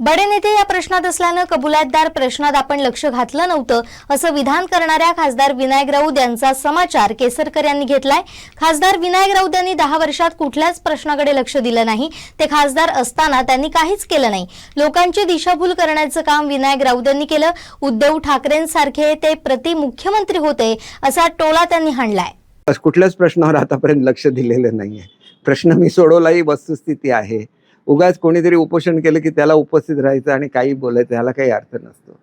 बडे नेते या प्रश्नात असल्यानं कबुलातदार प्रश्नात आपण लक्ष घातलं नव्हतं असं विधान करणाऱ्या खासदार विनायक राऊत यांचा समाचार केसरकर यांनी घेतलाय. खासदार विनायक राऊत यांनी दहा वर्षात कुठल्याच प्रश्नाकडे लक्ष दिलं नाही. ते खासदार असताना त्यांनी काहीच केलं नाही. लोकांची दिशाभूल करण्याचं काम विनायक राऊत यांनी केलं. उद्धव ठाकरेंसारखे ते प्रति मुख्यमंत्री होते असा टोला त्यांनी हाणलाय. कुठल्याच प्रश्नावर आतापर्यंत लक्ष दिलेलं नाहीये. प्रश्न मी सोडवला ही वस्तुस्थिती आहे. उगाच कोणीतरी उपोषण केलं की त्याला उपस्थित राहायचं आणि काही बोलायचं ह्याला काही अर्थ नसतो.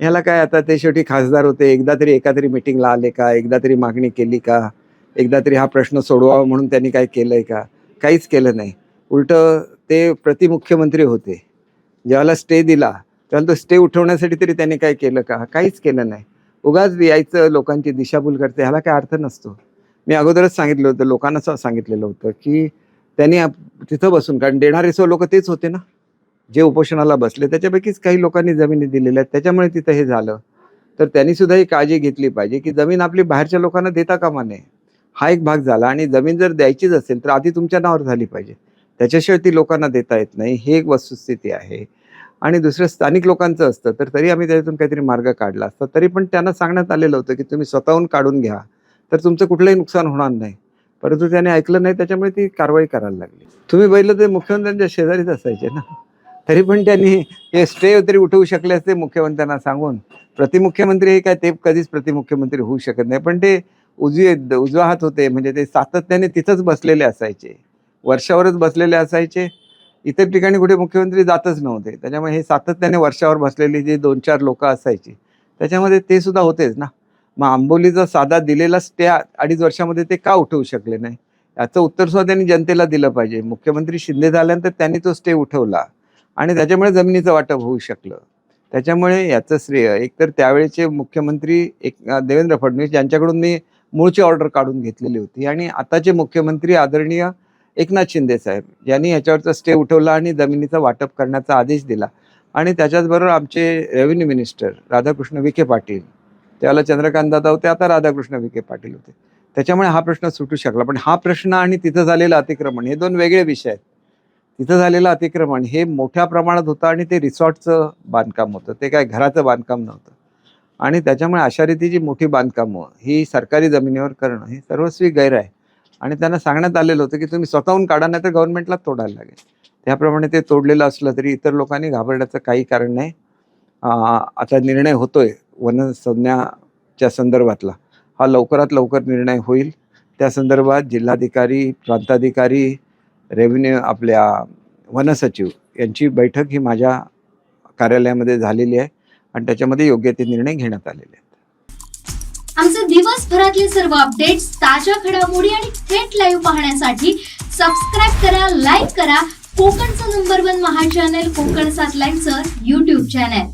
ह्याला काय आता ते शेवटी खासदार होते एकदा तरी एका तरी मिटिंगला आले का एकदा तरी मागणी केली का एकदा तरी हा प्रश्न सोडवावा म्हणून त्यांनी काय केलंय का? काहीच केलं नाही. उलटं ते प्रतिमुख्यमंत्री होते. ज्यावेळेला स्टे दिला त्यावेळेला तो स्टे उठवण्यासाठी तरी त्यांनी काय केलं का? काहीच केलं नाही. उगाच यायचं लोकांची दिशाभूल करते ह्याला काय अर्थ नसतो. मी अगोदरच सांगितलं होतं लोकांना सांगितलेलं होतं की त्यांनी आप- तिथं बसून कारण देणारे सर्व लोक तेच होते ना. जे उपोषणाला बसले त्याच्यापैकीच काही लोकांनी जमिनी दिलेल्या आहेत. त्याच्यामुळे तिथं हे झालं. तर त्यांनी सुद्धा ही काळजी घेतली पाहिजे की जमीन आपली बाहेरच्या लोकांना देता कामा नये. हा एक भाग झाला आणि जमीन जर द्यायचीच असेल तर आधी तुमच्या नावावर झाली पाहिजे. त्याच्याशिवाय ती लोकांना देता येत नाही. ही एक वस्तुस्थिती आहे. आणि दुसरं स्थानिक लोकांचं असतं तर तरी आम्ही त्याच्यातून काहीतरी मार्ग काढला असता. तरी पण त्यांना सांगण्यात आलेलं होतं की तुम्ही स्वतःहून काढून घ्या. तर तुमचं कुठलंही नुकसान होणार नाही. परंतु त्याने ऐकलं नाही त्याच्यामुळे ती कारवाई करायला लागली. तुम्ही बघितलं ते मुख्यमंत्र्यांच्या शेजारीच असायचे ना? तरी पण त्यांनी हे स्टे तरी उठवू शकले असते मुख्यमंत्र्यांना सांगून. प्रतिमुख्यमंत्री हे काय ते कधीच प्रतिमुख्यमंत्री होऊ शकत नाही. पण ते उजवे उजवा हात होते. म्हणजे ते सातत्याने तिथंच बसलेले असायचे. वर्षावरच बसलेले असायचे. इतर ठिकाणी कुठे मुख्यमंत्री जातच नव्हते. त्याच्यामुळे हे सातत्याने वर्षावर बसलेली जे दोन चार लोक असायची त्याच्यामध्ये ते सुद्धा होतेच ना? मग आंबोलीचा साधा दिलेला स्टे अडीच वर्षामध्ये ते का उठवू शकले नाही? याचं उत्तर सुद्धा त्यांनी जनतेला दिलं पाहिजे. मुख्यमंत्री शिंदे झाल्यानंतर त्यांनी तो स्टे उठवला. आणि त्याच्यामुळे जमिनीचं वाटप होऊ शकलं. त्याच्यामुळे याचं श्रेय. एकतर त्यावेळेचे मुख्यमंत्री एक देवेंद्र फडणवीस यांच्याकडून मी मूळची ऑर्डर काढून घेतलेली होती. आणि आताचे मुख्यमंत्री आदरणीय एकनाथ शिंदे साहेब यांनी याच्यावरचा स्टे उठवला आणि जमिनीचं वाटप करण्याचा आदेश दिला. आणि त्याच्याचबरोबर आमचे रेव्हेन्यू मिनिस्टर राधाकृष्ण विखे पाटील त्यावेळेला चंद्रकांत दादा होते आता राधाकृष्ण विखे पाटील होते. त्याच्यामुळे हा प्रश्न सुटू शकला. पण हा प्रश्न आणि तिथं झालेलं अतिक्रमण हे दोन वेगळे विषय आहेत. तिथं झालेलं अतिक्रमण हे मोठ्या प्रमाणात होतं आणि ते रिसॉर्टचं बांधकाम होतं. ते काय घराचं बांधकाम नव्हतं. आणि त्याच्यामुळे अशा रीतीची मोठी बांधकामं ही सरकारी जमिनीवर करणं हे सर्वस्वी गैर आहे. आणि त्यांना सांगण्यात आलेलं होतं की तुम्ही स्वतःहून काढा नाही तर गव्हर्नमेंटला तोडायला लागेल. त्याप्रमाणे ते तोडलेलं असलं तरी इतर लोकांनी घाबरण्याचं काही कारण नाही. आता निर्णय होतोय. वन संज्ञाच्या संदर्भातला. हा लवकरात लवकर निर्णय होईल. त्या संदर्भात जिल्हाधिकारी प्रांताधिकारी रेव्हेन्यू आपल्या वनसचिव यांची बैठक ही माझ्या कार्यालयामध्ये झालेली आहे आणि त्याच्यामध्ये योग्य ते निर्णय घेण्यात आलेले आहेत. आमचे दिवसभरातले सर्व अपडेट्स ताज्या घडामोडी आणि थेट लाईव्ह पाहण्यासाठी सबस्क्राईब करा लाईक करा. कोकणचं नंबर वन महा चॅनल कोकण सात लाईव्हचं युट्यूब चॅनल